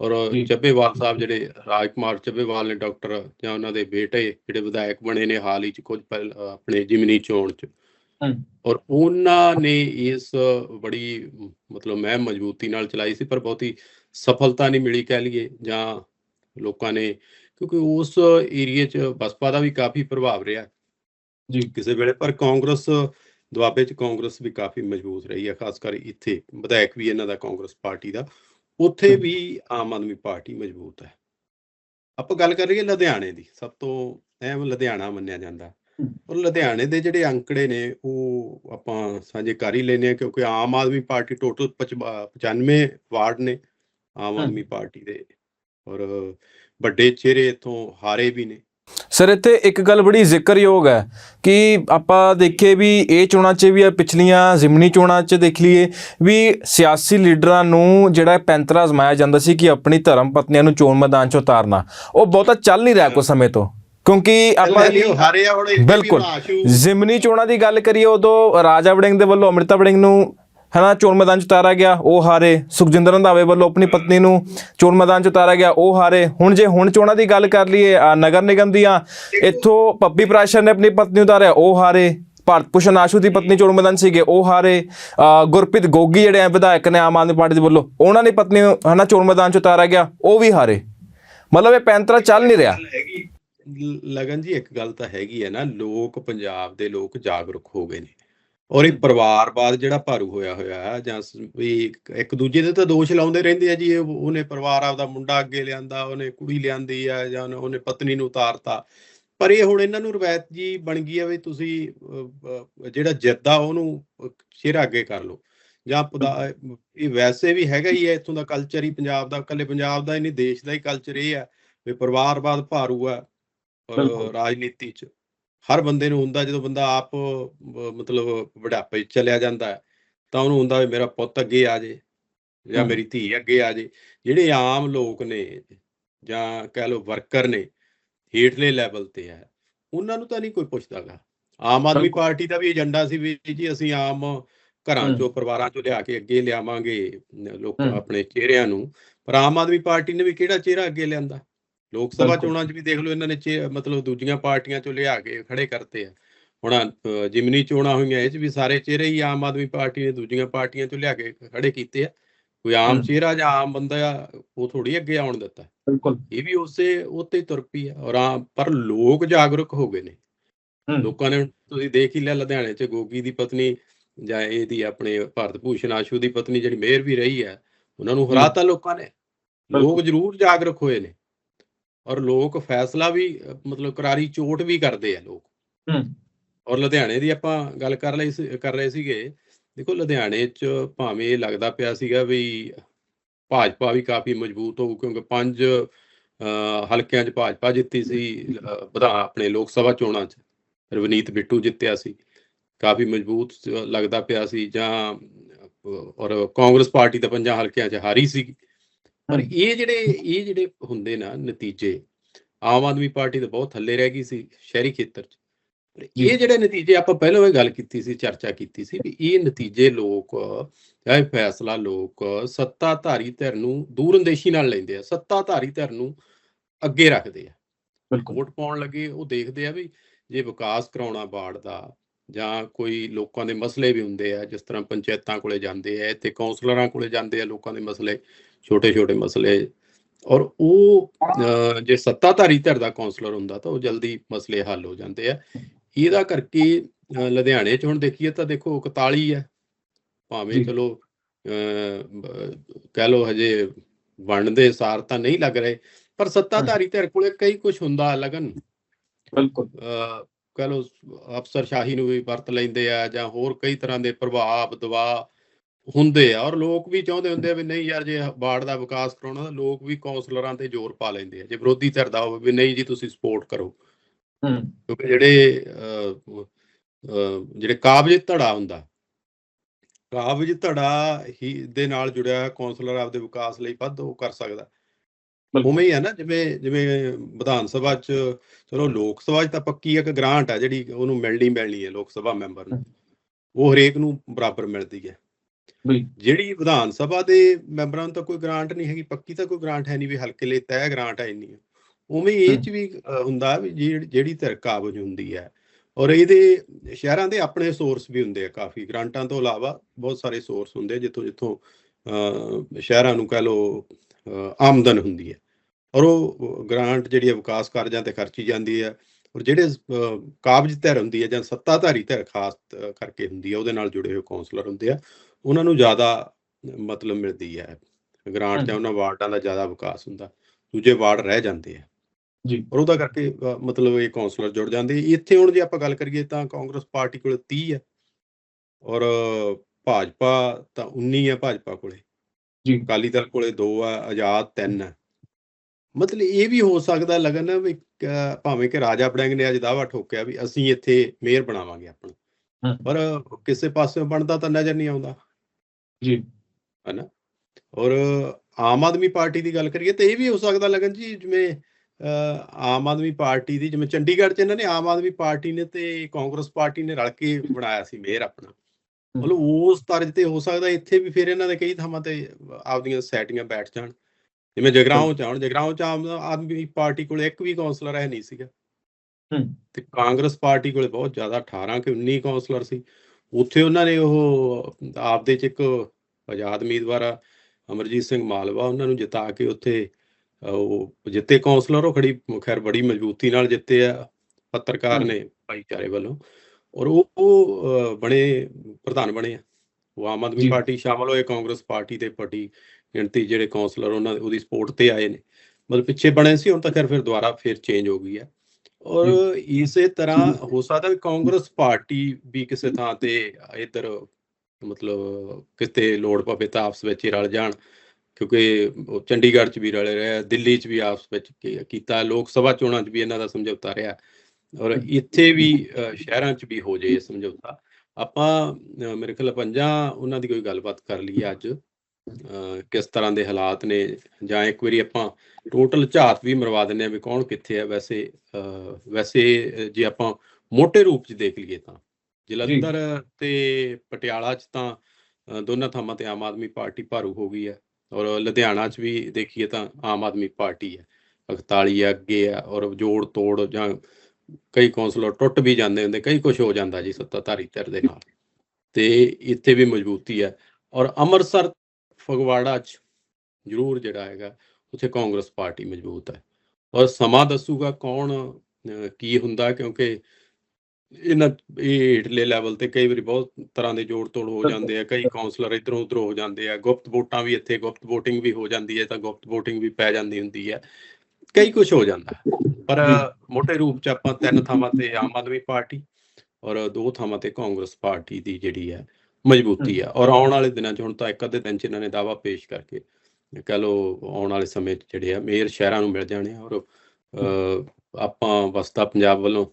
ਔਰ। ਚੱਬੇਵਾਲ ਸਾਹਿਬ ਜਿਹੜੇ ਰਾਜ ਕੁਮਾਰ ਚੱਬੇਵਾਲ ਨੇ ਡਾਕਟਰ ਜਾਂ ਉਹਨਾਂ ਦੇ ਬੇਟੇ ਜਿਹੜੇ ਵਿਧਾਇਕ ਬਣੇ ਨੇ ਹਾਲ ਹੀ ਚ ਕੁਝ ਆਪਣੇ ਜਿਮਨੀ ਚੋਣ ਚ। ਔਰ ਉਹਨਾਂ ਨੇ ਇਸ ਬੜੀ ਮਤਲਬ ਮੈਂ ਮਜ਼ਬੂਤੀ ਨਾਲ ਚਲਾਈ ਸੀ ਪਰ ਬਹੁਤੀ ਸਫਲਤਾ ਨਹੀਂ ਮਿਲੀ ਕਹਿ ਲਈਏ ਜਾਂ ਲੋਕਾਂ ਨੇ ਕਿਉਂਕਿ ਉਸ ਏਰੀਏ 'ਚ ਬਸਪਾ ਦਾ ਵੀ ਕਾਫੀ ਪ੍ਰਭਾਵ ਰਿਹਾ। ਜੀ। ਕਿਸੇ ਵੇਲੇ ਪਰ ਕਾਂਗਰਸ ਦੁਆਬੇ 'ਚ ਕਾਂਗਰਸ ਵੀ ਕਾਫੀ ਮਜ਼ਬੂਤ ਰਹੀ ਹੈ ਖਾਸ ਕਰ ਇੱਥੇ ਵਿਧਾਇਕ ਵੀ ਇਹਨਾਂ ਦਾ ਕਾਂਗਰਸ ਪਾਰਟੀ ਦਾ। ਉੱਥੇ। ਵੀ ਆਮ ਆਦਮੀ ਪਾਰਟੀ ਮਜ਼ਬੂਤ ਹੈ। ਆਪਾਂ ਗੱਲ ਕਰ ਰਹੀਏ ਲੁਧਿਆਣੇ ਦੀ ਸਭ ਤੋਂ ਅਹਿਮ ਲੁਧਿਆਣਾ ਮੰਨਿਆ ਜਾਂਦਾ। ਔਰ ਲੁਧਿਆਣੇ ਦੇ ਜਿਹੜੇ ਅੰਕੜੇ ਨੇ ਉਹ ਆਪਾਂ ਸਾਂਝੇ ਕਰ ਹੀ ਲੈਨੇ ਆ ਕਿਉਂਕਿ Aam Aadmi party total 95 ward ਨੇ ਆਮ। ਆਦਮੀ ਪਾਰਟੀ ਦੇ ਔਰ ਵੱਡੇ ਚਿਹਰੇ ਇਥੋਂ ਹਾਰੇ ਵੀ ਨੇ। ਸਰ ਇੱਥੇ ਇੱਕ ਗੱਲ ਬੜੀ ਜ਼ਿਕਰਯੋਗ ਹੈ ਕਿ ਆਪਾਂ ਦੇਖੇ ਵੀ ਇਹ ਚੋਣਾਂ 'ਚ ਵੀ ਆ ਪਿਛਲੀਆਂ ਜ਼ਿਮਨੀ ਚੋਣਾਂ 'ਚ ਦੇਖ ਲਈਏ ਵੀ ਸਿਆਸੀ ਲੀਡਰਾਂ ਨੂੰ ਜਿਹੜਾ ਪੈਂਤਰਾ ਅਜ਼ਮਾਇਆ ਜਾਂਦਾ ਸੀ ਕਿ ਆਪਣੀ ਧਰਮ ਪਤਨੀਆਂ ਨੂੰ ਚੋਣ ਮੈਦਾਨ 'ਚ ਉਤਾਰਨਾ ਉਹ ਬਹੁਤਾ ਚੱਲ ਨਹੀਂ ਰਿਹਾ ਕੁਝ ਸਮੇਂ ਤੋਂ। ਕਿਉਂਕਿ ਆਪਾਂ ਬਿਲਕੁਲ। ਜ਼ਿਮਨੀ ਚੋਣਾਂ ਦੀ ਗੱਲ ਕਰੀਏ ਉਦੋਂ ਰਾਜਾ ਵੜਿੰਗ ਦੇ ਵੱਲੋਂ ਅੰਮ੍ਰਿਤਾ ਵੜਿੰਗ ਨੂੰ ਹਨਾ ਚੋਣ ਮੈਦਾਨ 'ਚ ਉਤਾਰਿਆ ਗਿਆ ਉਹ ਹਾਰੇ। ਸੁਖਜਿੰਦਰ ਰੰਧਾਵੇ ਵੱਲੋਂ ਆਪਣੀ ਪਤਨੀ ਨੂੰ ਚੋਣ ਮੈਦਾਨ 'ਚ ਉਤਾਰਿਆ ਗਿਆ ਉਹ ਹਾਰੇ। ਹੁਣ ਜੇ ਹੁਣ ਚੋਣਾਂ ਦੀ ਗੱਲ ਕਰ ਲਈਏ ਨਗਰ ਨਿਗਮ ਦੀਆਂ ਇੱਥੋਂ ਪੱਪੀ ਪ੍ਰਾਸ਼ਰ ਨੇ ਆਪਣੀ ਪਤਨੀ ਉਤਾਰਿਆ ਉਹ ਹਾਰੇ। ਭਾਰਤ ਭੂਸ਼ਣ ਆਸ਼ੂ ਦੀ ਪਤਨੀ ਚੋਣ ਮੈਦਾਨ ਸੀਗੇ ਉਹ ਹਾਰੇ। ਗੁਰਪ੍ਰੀਤ ਗੋਗੀ ਜਿਹੜੇ ਆ ਵਿਧਾਇਕ ਨੇ ਆਮ ਆਦਮੀ ਪਾਰਟੀ ਦੇ ਵੱਲੋਂ ਉਹਨਾਂ ਦੀ ਪਤਨੀ ਨੂੰ ਹਨਾ ਚੋਣ ਮੈਦਾਨ 'ਚ ਉਤਾਰਿਆ ਗਿਆ ਉਹ ਵੀ ਹਾਰੇ। ਮਤਲਬ ਇਹ ਪੈਂਤਰਾ ਚੱਲ ਨਹੀਂ ਰਿਹਾ। ਲਗਨ ਜੀ ਇੱਕ ਗੱਲ ਤਾਂ ਹੈਗੀ ਹੈ ਨਾ ਲੋਕ ਪੰਜਾਬ ਦੇ ਲੋਕ ਜਾਗਰੂਕ ਹੋ ਗਏ ਨੇ। ਔਰ ਇਹ ਪਰਿਵਾਰਵਾਦ ਜਿਹੜਾ ਭਾਰੂ ਹੋਇਆ ਹੋਇਆ ਹੈ ਜਾਂ ਵੀ ਇੱਕ- ਦੂਜੇ ਦੇ ਤਾਂ ਦੋਸ਼ ਲਾਉਂਦੇ ਰਹਿੰਦੇ ਆ ਜੀ ਇਹ ਉਹਨੇ ਪਰਿਵਾਰ ਆਪਦਾ ਮੁੰਡਾ ਅੱਗੇ ਲਿਆਂਦਾ ਉਹਨੇ ਕੁੜੀ ਲਿਆਂਦੀ ਆ ਜਾਂ ਉਹਨੇ- ਪਤਨੀ ਨੂੰ ਉਤਾਰਤਾ। ਪਰ ਇਹ ਹੁਣ ਇਹਨਾਂ ਨੂੰ ਰਵਾਇਤ ਜੀ ਬਣ ਗਈ ਆ ਵੀ ਤੁਸੀਂ ਅਹ, ਅਹ, ਜਿਹੜਾ ਜਿੱਦਾ ਉਹਨੂੰ ਸਿਰ ਅੱਗੇ ਕਰ ਲਓ। ਜਾਂ ਪਦਾ- ਇਹ ਵੈਸੇ ਵੀ ਹੈਗਾ ਹੀ ਹੈ ਇੱਥੋਂ ਦਾ ਕਲਚਰ ਹੀ ਪੰਜਾਬ ਦਾ ਇਕੱਲੇ ਪੰਜਾਬ ਦਾ ਹੀ ਨਹੀਂ ਦੇਸ਼ ਦਾ ਹੀ ਕਲਚਰ ਇਹ ਹੈ ਵੀ ਪਰਿਵਾਰਵਾਦ ਭਾਰੂ ਆ। ਰਾਜਨੀਤੀ 'ਚ ਹਰ ਬੰਦੇ ਨੂੰ ਹੁੰਦਾ ਜਦੋਂ ਬੰਦਾ ਆਪ ਮਤਲਬ ਬੁਢਾਪੇ 'ਚ ਚਲਿਆ ਜਾਂਦਾ ਹੈ ਤਾਂ ਉਹਨੂੰ ਹੁੰਦਾ ਵੀ ਮੇਰਾ ਪੁੱਤ ਅੱਗੇ ਆ ਜੇ ਜਾਂ। ਮੇਰੀ ਧੀ ਅੱਗੇ ਆ ਜੇ ਜਿਹੜੇ ਆਮ ਲੋਕ ਨੇ ਜਾਂ ਕਹਿ ਲਓ ਵਰਕਰ ਨੇ ਹੇਠਲੇ ਲੈਵਲ ਤੇ ਹੈ ਉਹਨਾਂ ਨੂੰ ਤਾਂ ਨਹੀਂ ਕੋਈ ਪੁੱਛਦਾਗਾ ਆਮ ਆਦਮੀ। ਪਾਰਟੀ ਦਾ ਵੀ ਏਜੰਡਾ ਸੀ ਵੀ ਜੀ ਅਸੀਂ ਆਮ ਘਰਾਂ। ਚੋਂ ਪਰਿਵਾਰਾਂ ਚੋਂ ਲਿਆ ਕੇ ਅੱਗੇ ਲਿਆਵਾਂਗੇ ਲੋਕ। ਆਪਣੇ ਚਿਹਰਿਆਂ ਨੂੰ ਪਰ ਆਮ ਆਦਮੀ ਪਾਰਟੀ ਨੇ ਵੀ ਕਿਹੜਾ ਚਿਹਰਾ ਅੱਗੇ ਲਿਆਂਦਾ ਲੋਕ ਸਭਾ। ਚੋਣਾਂ 'ਚ ਵੀ ਦੇਖ ਲਓ ਇਹਨਾਂ ਨੇ ਮਤਲਬ ਦੂਜੀਆਂ ਪਾਰਟੀਆਂ ਚੋਂ ਲਿਆ ਕੇ ਖੜੇ ਕਰਤੇ ਆ। ਹੁਣ ਜਿਮਨੀ ਚੋਣਾਂ ਹੋਈਆਂ ਇਹ 'ਚ ਵੀ ਸਾਰੇ ਚਿਹਰੇ ਹੀ ਆਮ ਆਦਮੀ ਪਾਰਟੀ ਨੇ ਦੂਜੀਆਂ ਪਾਰਟੀਆਂ ਚੋਂ ਲਿਆ ਕੇ ਖੜੇ ਕੀਤੇ ਆ। ਕੋਈ ਆਮ। ਚਿਹਰਾ ਜਾਂ ਆਮ ਬੰਦਾ ਉਹ ਥੋੜੀ ਅੱਗੇ ਆਉਣ ਦਿੱਤਾ। ਬਿਲਕੁਲ। ਇਹ ਵੀ ਉਸੇ ਉੱਤੇ ਤੁਰ ਪਈ ਆ ਔਰ ਆਮ ਪਰ ਲੋਕ ਜਾਗਰੂਕ ਹੋ ਗਏ ਨੇ। ਲੋਕਾਂ ਨੇ ਤੁਸੀਂ ਦੇਖ ਹੀ ਲਿਆ ਲੁਧਿਆਣੇ 'ਚ ਗੋਗੀ ਦੀ ਪਤਨੀ ਜਾਂ ਇਹਦੀ ਆਪਣੇ ਭਾਰਤ ਭੂਸ਼ਣ ਆਸ਼ੂ ਦੀ ਪਤਨੀ ਜਿਹੜੀ ਮੇਅਰ ਵੀ ਰਹੀ ਹੈ ਉਹਨਾਂ ਨੂੰ ਹਰਾਤਾ ਲੋਕਾਂ ਨੇ। ਲੋਕ ਜ਼ਰੂਰ ਜਾਗਰੂਕ ਹੋਏ ਨੇ। ਔਰ ਲੋਕ ਫੈਸਲਾ ਵੀ ਮਤਲਬ ਕਰਾਰੀ ਚੋਟ ਵੀ ਕਰਦੇ ਆ ਲੋਕ। ਹਮ, ਔਰ ਲੁਧਿਆਣੇ ਦੀ ਆਪਾਂ ਗੱਲ ਕਰ ਲਈ ਕਰ ਰਹੇ ਸੀਗੇ ਦੇਖੋ ਲੁਧਿਆਣੇ 'ਚ ਭਾਵੇਂ ਇਹ ਲੱਗਦਾ ਪਿਆ ਸੀਗਾ ਵੀ ਭਾਜਪਾ ਵੀ ਕਾਫੀ ਮਜ਼ਬੂਤ ਹੋਊ ਕਿਉਂਕਿ ਪੰਜ ਹਲਕਿਆਂ 'ਚ ਭਾਜਪਾ ਜਿੱਤੀ ਸੀ ਅ, ਵਿਧਾਨ ਆਪਣੇ ਲੋਕ ਸਭਾ ਚੋਣਾਂ 'ਚ ਰਵਨੀਤ ਬਿੱਟੂ ਜਿੱਤਿਆ ਸੀ। ਕਾਫੀ ਮਜ਼ਬੂਤ ਲੱਗਦਾ ਪਿਆ ਸੀ ਜਾਂ ਔਰ ਕਾਂਗਰਸ ਪਾਰਟੀ ਤਾਂ ਪੰਜਾਂ ਹਲਕਿਆਂ 'ਚ ਹਾਰੀ ਸੀ ਪਰ। ਇਹ ਜਿਹੜੇ ਇਹ ਜਿਹੜੇ ਹੁੰਦੇ ਨਾ ਨਤੀਜੇ ਆਮ ਆਦਮੀ ਪਾਰਟੀ ਤਾਂ ਬਹੁਤ ਥੱਲੇ ਰਹਿ ਗਈ ਸੀ ਸ਼ਹਿਰੀ ਖੇਤਰ 'ਚ। ਇਹ ਜਿਹੜੇ ਨਤੀਜੇ ਆਪਾਂ ਪਹਿਲਾਂ ਵੀ ਗੱਲ ਕੀਤੀ ਸੀ ਚਰਚਾ ਕੀਤੀ ਸੀ ਵੀ ਇਹ ਨਤੀਜੇ ਲੋਕ ਇਹ ਫੈਸਲਾ ਲੋਕ ਸੱਤਾਧਾਰੀ ਧਿਰ ਨੂੰ ਦੂਰਅੰਦੇਸ਼ੀ ਨਾਲ ਲੈਂਦੇ ਆ ਸੱਤਾਧਾਰੀ ਧਿਰ ਨੂੰ ਅੱਗੇ ਰੱਖਦੇ ਆ ਬਿਲਕੁਲ ਵੋਟ ਪਾਉਣ ਲੱਗੇ ਉਹ ਦੇਖਦੇ ਆ ਵੀ ਜੇ ਵਿਕਾਸ ਕਰਾਉਣਾ ਬਾੜ ਦਾ ਜਾਂ ਕੋਈ ਲੋਕਾਂ ਦੇ ਮਸਲੇ ਵੀ ਹੁੰਦੇ ਆ ਜਿਸ ਤਰ੍ਹਾਂ ਪੰਚਾਇਤਾਂ ਕੋਲੇ ਜਾਂਦੇ ਆ ਇੱਥੇ ਕਾਉਂਸਲਰਾਂ ਕੋਲੇ ਜਾਂਦੇ ਆ ਲੋਕਾਂ ਦੇ ਮਸਲੇ ਛੋਟੇ ਛੋਟੇ ਮਸਲੇ। ਔਰ ਉਹ ਜੇ ਸੱਤਾਧਾਰੀ ਧਿਰ ਦਾ ਕਾਉਂਸਲਰ ਹੁੰਦਾ ਤਾਂ ਉਹ ਜਲਦੀ ਮਸਲੇ ਹੱਲ ਹੋ ਜਾਂਦੇ ਆ। ਇਹਦਾ ਕਰਕੇ ਲੁਧਿਆਣੇ 'ਚ ਹੁਣ ਦੇਖੀਏ ਤਾਂ ਦੇਖੋ 41 ਹੈ ਭਾਵੇਂ। ਚਲੋ ਕਹਿ ਲਓ ਹਜੇ ਬਣਦੇ ਸਾਰ ਤਾਂ ਨਹੀਂ ਲੱਗ ਰਹੇ ਪਰ ਸੱਤਾਧਾਰੀ ਧਿਰ ਕੋਲੇ ਕਈ ਕੁਝ ਹੁੰਦਾ ਲਗਨ। ਬਿਲਕੁਲ। ਕਹਿ ਲਓ ਅਫਸਰਸ਼ਾਹੀ ਨੂੰ ਵੀ ਵਰਤ ਲੈਂਦੇ ਆ ਜਾਂ ਹੋਰ ਕਈ ਤਰ੍ਹਾਂ ਦੇ ਪ੍ਰਭਾਵ ਦਬਾਅ ਹੁੰਦੇ ਆ ਔਰ ਲੋਕ ਵੀ ਚਾਹੁੰਦੇ ਹੁੰਦੇ ਆ ਵੀ ਨਹੀਂ ਯਾਰ ਜੇ ਬਾੜ ਦਾ ਵਿਕਾਸ ਕਰਾਉਣਾ ਤਾਂ ਲੋਕ ਵੀ ਕੌਂਸਲਰਾਂ ਤੇ ਜ਼ੋਰ ਪਾ ਲੈਂਦੇ ਆ। ਜੇ ਵਿਰੋਧੀ ਧਿਰ ਦਾ ਹੋਵੇ ਵੀ ਨਹੀਂ ਜੀ ਤੁਸੀਂ ਸਪੋਰਟ ਕਰੋ। ਹਮ ਕਿਉਂਕਿ ਜਿਹੜੇ ਜਿਹੜੇ ਕਾਬਜ ਧੜਾ ਹੁੰਦਾ ਕਾਬਜ ਧੜਾ ਹੀ ਦੇ ਨਾਲ ਜੁੜਿਆ ਹੋਇਆ ਕੌਂਸਲਰ ਆਪਦੇ ਵਿਕਾਸ ਲਈ ਵੱਧ ਉਹ ਕਰ ਸਕਦਾ। ਉਵੇਂ ਹੀ ਆ ਨਾ ਜਿਵੇਂ ਜਿਵੇਂ ਵਿਧਾਨ ਸਭਾ ਚ ਚਲੋ ਲੋਕ ਸਭਾ ਚ ਤਾਂ ਪੱਕੀ ਇੱਕ ਗ੍ਰਾਂਟ ਆ ਜਿਹੜੀ ਉਹਨੂੰ ਮਿਲਣੀ ਮਿਲਣੀ ਹੈ ਲੋਕ ਸਭਾ ਮੈਂਬਰ ਨੂੰ। ਉਹ ਹਰੇਕ ਨੂੰ ਬਰਾਬਰ ਮਿਲਦੀ ਹੈ। ਜਿਹੜੀ ਵਿਧਾਨ ਸਭਾ ਦੇ ਮੈਂਬਰਾਂ ਨੂੰ ਤਾਂ ਕੋਈ ਗ੍ਰਾਂਟ ਨਹੀਂ ਹੈਗੀ ਪੱਕੀ ਤਾਂ ਕੋਈ ਗ੍ਰਾਂਟ ਹੈ ਨਹੀਂ ਵੀ ਹਲਕੇ ਲਈ ਤੈਅ ਗ੍ਰਾਂਟ ਹੈ ਇੰਨੀ। ਉਵੇਂ ਇਹ ਚ ਵੀ ਹੁੰਦਾ ਵੀ ਜਿਹੜੀ ਧਿਰ ਕਾਬਜ ਹੁੰਦੀ ਹੈ। ਔਰ ਇਹਦੇ ਸ਼ਹਿਰਾਂ ਦੇ ਆਪਣੇ ਸੋਰਸ ਵੀ ਹੁੰਦੇ ਆ ਕਾਫੀ। ਗ੍ਰਾਂਟਾਂ ਤੋਂ ਇਲਾਵਾ ਬਹੁਤ ਸਾਰੇ ਸੋਰਸ ਹੁੰਦੇ ਆ ਜਿੱਥੋਂ ਜਿੱਥੋਂ ਸ਼ਹਿਰਾਂ ਨੂੰ ਕਹ ਅ, ਆਮਦਨ ਹੁੰਦੀ ਹੈ। ਔਰ ਉਹ ਗ੍ਰਾਂਟ ਜਿਹੜੀ ਹੈ ਵਿਕਾਸ ਕਾਰਜਾਂ ਤੇ ਖਰਚੀ ਜਾਂਦੀ ਹੈ। ਔਰ ਜਿਹੜੇ ਕਾਬਜ ਧਿਰ ਹੁੰਦੀ ਹੈ ਜਾਂ ਸੱਤਾਧਾਰੀ ਧਿਰ ਖਾਸ ਕਰਕੇ ਹੁੰਦੀ ਹੈ ਉਹਦੇ ਨਾਲ ਜੁੜੇ ਹੋਏ ਕੌਂਸਲਰ ਹੁੰਦੇ ਆ। ਉਹਨਾਂ ਨੂੰ ਜ਼ਿਆਦਾ ਮਤਲਬ ਮਿਲਦੀ ਹੈ। ਗ੍ਰਾਂਟ ਜਾਂ। ਉਹਨਾਂ ਵਾਰਡਾਂ ਦਾ ਜ਼ਿਆਦਾ ਵਿਕਾਸ ਹੁੰਦਾ। ਦੂਜੇ ਵਾਰਡ ਰਹਿ ਜਾਂਦੇ ਆ। ਜੀ। ਔਰ ਉਹਦਾ ਕਰਕੇ ਮਤਲਬ ਇਹ ਕੌਂਸਲਰ ਜੁੜ ਜਾਂਦੇ। ਇੱਥੇ ਹੁਣ ਜੇ ਆਪਾਂ ਗੱਲ ਕਰੀਏ ਤਾਂ ਕਾਂਗਰਸ ਪਾਰਟੀ ਕੋਲ 30 ਹੈ ਔਰ ਭਾਜਪਾ ਤਾਂ 19 ਹੈ ਭਾਜਪਾ ਕੋਲੇ। ਜੀ। ਅਕਾਲੀ ਦਲ ਕੋਲੇ 2 ਆ ਆਜ਼ਾਦ 3 ਹੈ ਮਤਲਬ ਇਹ ਵੀ ਹੋ ਸਕਦਾ ਲੱਗਣ ਵੀ ਭਾਵੇਂ ਕਿ ਰਾਜਾ ਵੜਿੰਗ ਨੇ ਅੱਜ ਦਾਅਵਾ ਠੋਕਿਆ ਵੀ ਅਸੀਂ ਇੱਥੇ ਮੇਅਰ ਬਣਾਵਾਂਗੇ ਆਪਣਾ। ਪਰ ਕਿਸੇ ਪਾਸੇ ਬਣਦਾ ਤਾਂ ਨਜ਼ਰ ਨਹੀਂ ਆਉਂਦਾ। ਜੀ। ਹਨਾ? ਔਰ ਆਮ ਆਦਮੀ ਪਾਰਟੀ ਦੀ ਗੱਲ ਕਰੀਏ ਤੇ ਇਹ ਵੀ ਹੋ ਸਕਦਾ ਲਗਨ ਜੀ ਜਿਵੇਂ ਆਮ ਆਦਮੀ ਪਾਰਟੀ ਦੀ ਜਿਵੇਂ ਚੰਡੀਗੜ੍ਹ ਚ ਇਹਨਾਂ ਨੇ ਆਮ ਆਦਮੀ ਪਾਰਟੀ ਨੇ ਤੇ ਕਾਂਗਰਸ ਪਾਰਟੀ ਨੇ ਰਲ ਕੇ ਬਣਾਇਆ ਸੀ ਮੇਅਰ ਆਪਣਾ। ਮਤਲਬ ਉਸ ਤਰਜ ਤੇ ਹੋ ਸਕਦਾ ਇੱਥੇ ਵੀ ਫਿਰ ਇਹਨਾਂ ਦੇ ਕਈ ਥਾਵਾਂ ਤੇ ਆਪਦੀਆਂ ਸੈਟੀਆਂ ਬੈਠ ਜਾਣ। ਜਿਵੇਂ ਜਗਰਾਉਂ ਚ ਆਉਣ ਜਗਰਾਉਂ ਚ ਆਮ ਆਦਮੀ ਪਾਰਟੀ ਕੋਲ ਇੱਕ ਵੀ ਕਾਉਂਸਲਰ ਹੈ ਨਹੀਂ ਸੀਗਾ। ਤੇ ਕਾਂਗਰਸ ਪਾਰਟੀ ਕੋਲੇ ਬਹੁਤ ਜ਼ਿਆਦਾ 18 ਕਿ 19 ਕਾਉਂਸਲਰ ਸੀ। ਉੱਥੇ ਉਹਨਾਂ ਨੇ ਉਹ ਆਪਦੇ ਚ ਇੱਕ ਆਜ਼ਾਦ ਉਮੀਦਵਾਰ ਆ, ਅਮਰਜੀਤ ਸਿੰਘ ਮਾਲਵਾ ਉਹਨਾਂ ਨੂੰ ਜਿਤਾ ਕੇ ਉੱਥੇ ਉਹ ਜਿੱਤੇ ਕਾਉਂਸਲਰ ਉਹ ਖੜੀ ਖੈਰ ਬੜੀ ਮਜ਼ਬੂਤੀ ਨਾਲ ਜਿੱਤੇ ਆ ਪੱਤਰਕਾਰ। ਨੇ ਭਾਈਚਾਰੇ ਵੱਲੋਂ ਔਰ ਉਹ ਬਣੇ ਪ੍ਰਧਾਨ ਬਣੇ ਆ ਉਹ ਆਮ ਆਦਮੀ। ਪਾਰਟੀ ਸ਼ਾਮਲ ਹੋਏ ਕਾਂਗਰਸ ਪਾਰਟੀ ਤੇ ਵੱਡੀ ਗਿਣਤੀ ਜਿਹੜੇ ਕਾਉਂਸਲਰ ਉਹਨਾਂ ਉਹਦੀ ਸਪੋਰਟ ਤੇ ਆਏ ਨੇ ਮਤਲਬ ਪਿੱਛੇ ਬਣੇ ਸੀ ਹੁਣ ਤਾਂ ਖੈਰ ਫਿਰ ਦੁਬਾਰਾ ਫਿਰ ਚੇਂਜ ਹੋ ਗਈ ਹੈ ਔਰ ਇਸੇ ਤਰ੍ਹਾਂ ਹੋ ਸਕਦਾ ਵੀ ਕਾਂਗਰਸ ਪਾਰਟੀ ਵੀ ਕਿਸੇ ਥਾਂ ਤੇ ਇੱਧਰ ਮਤਲਬ ਕਿਤੇ ਲੋੜ ਪਵੇ ਤਾਂ ਆਪਸ ਵਿੱਚ ਹੀ ਰਲ ਜਾਣ ਕਿਉਂਕਿ ਉਹ ਚੰਡੀਗੜ੍ਹ 'ਚ ਵੀ ਰਲੇ ਰਹੇ ਦਿੱਲੀ 'ਚ ਵੀ ਆਪਸ ਵਿੱਚ ਕੀਤਾ ਲੋਕ ਸਭਾ ਚੋਣਾਂ 'ਚ ਵੀ ਇਹਨਾਂ ਦਾ ਸਮਝੌਤਾ ਰਿਹਾ। ਔਰ ਇੱਥੇ ਵੀ ਸ਼ਹਿਰਾਂ 'ਚ ਵੀ ਹੋ ਜੇ ਇਹ ਸਮਝੌਤਾ। ਆਪਾਂ ਮੇਰੇ ਖਿਆਲ ਪੰਜਾਂ ਉਹਨਾਂ ਦੀ ਕੋਈ ਗੱਲਬਾਤ ਕਰ ਲਈਏ ਅੱਜ। ਕਿਸ ਤਰ੍ਹਾਂ ਦੇ ਹਾਲਾਤ ਨੇ? ਜਾਂ ਇੱਕ ਵਾਰੀ ਆਪਾਂ ਟੋਟਲ ਝਾਤ ਵੀ ਮਰਵਾ ਦਿੰਦੇ ਆ ਵੀ ਕੌਣ ਕਿੱਥੇ ਹੈ। ਵੈਸੇ ਵੈਸੇ ਜੇ ਆਪਾਂ ਮੋٹے ਰੂਪ 'ਚ ਦੇਖ ਲਈਏ ਤਾਂ। ਜਲੰਧਰ ਤੇ ਪਟਿਆਲਾ 'ਚ ਤਾਂ ਦੋਨਾਂ ਥਾਵਾਂ ਤੇ ਆਮ ਆਦਮੀ ਪਾਰਟੀ ਭਾਰੂ ਹੋ ਗਈ ਹੈ। ਔਰ ਲੁਧਿਆਣਾ 'ਚ ਵੀ ਦੇਖੀਏ ਤਾਂ ਆਮ ਆਦਮੀ ਪਾਰਟੀ ਹੈ। 41 ਹੈ, ਅੱਗੇ ਹੈ ਔਰ ਜੋੜ ਤੋੜ ਜਾਂ ਕਈ ਕੌਂਸਲਰ ਟੁੱਟ ਵੀ ਜਾਂਦੇ ਹੁੰਦੇ, ਕਈ ਕੁਝ ਹੋ ਜਾਂਦਾ ਜੀ ਸੱਤਾਧਾਰੀ ਧਿਰ ਦੇ ਨਾਲ। ਤੇ ਇੱਥੇ ਵੀ ਮਜ਼ਬੂਤੀ ਹੈ। ਔਰ ਅੰਮ੍ਰਿਤਸਰ ਫਗਵਾੜਾ 'ਚ ਜ਼ਰੂਰ ਜਿਹੜਾ ਹੈਗਾ ਉੱਥੇ ਕਾਂਗਰਸ ਪਾਰਟੀ ਮਜ਼ਬੂਤ ਹੈ। ਔਰ ਸਮਾਂ ਦੱਸੂਗਾ ਕੌਣ ਕੀ ਹੁੰਦਾ ਕਿਉਂਕਿ ਇਹਨਾਂ ਇਹ ਹੇਠਲੇ ਲੈਵਲ ਤੇ ਕਈ ਵਾਰੀ ਬਹੁਤ ਤਰ੍ਹਾਂ ਦੇ ਜੋੜ ਤੋੜ ਹੋ ਜਾਂਦੇ ਆ ਕਈ ਕਾਉਂਸਲਰ ਇਧਰੋਂ ਉਧਰੋਂ ਹੋ ਜਾਂਦੇ ਆ ਗੁਪਤ ਵੋਟਾਂ ਵੀ ਇੱਥੇ ਗੁਪਤ VOTING ਵੀ ਹੋ ਜਾਂਦੀ ਹੈ ਤਾਂ ਗੁਪਤ VOTING ਵੀ ਪੈ ਜਾਂਦੀ ਹੁੰਦੀ ਹੈ। ਕਈ ਕੁਝ ਹੋ ਜਾਂਦਾ। ਪਰ ਮੋٹے ਰੂਪ ਚ ਆਪਾਂ ਤਿੰਨ ਥਾਵਾਂ ਤੇ ਆਮ ਆਦਮੀ ਪਾਰਟੀ ਔਰ ਦੋ ਥਾਵਾਂ ਤੇ ਕਾਂਗਰਸ ਪਾਰਟੀ ਦੀ ਜਿਹੜੀ ਹੈ ਮਜ਼ਬੂਤੀ ਹੈ। ਔਰ ਆਉਣ ਵਾਲੇ ਦਿਨਾਂ 'ਚ ਹੁਣ ਤਾਂ ਇੱਕ ਅੱਧੇ ਦਿਨ 'ਚ ਇਹਨਾਂ ਨੇ ਦਾਵਾ ਪੇਸ਼ ਕਰਕੇ ਕਹ ਲੋ ਆਉਣ ਵਾਲੇ ਸਮੇਂ 'ਚ ਜਿਹੜੇ ਆ ਮੇਅਰ ਸ਼ਹਿਰਾਂ ਨੂੰ ਮਿਲ ਜਾਣੇ ਆ। ਔਰ ਆਪਾਂ ਵਸਤਾ ਪੰਜਾਬ ਵੱਲੋਂ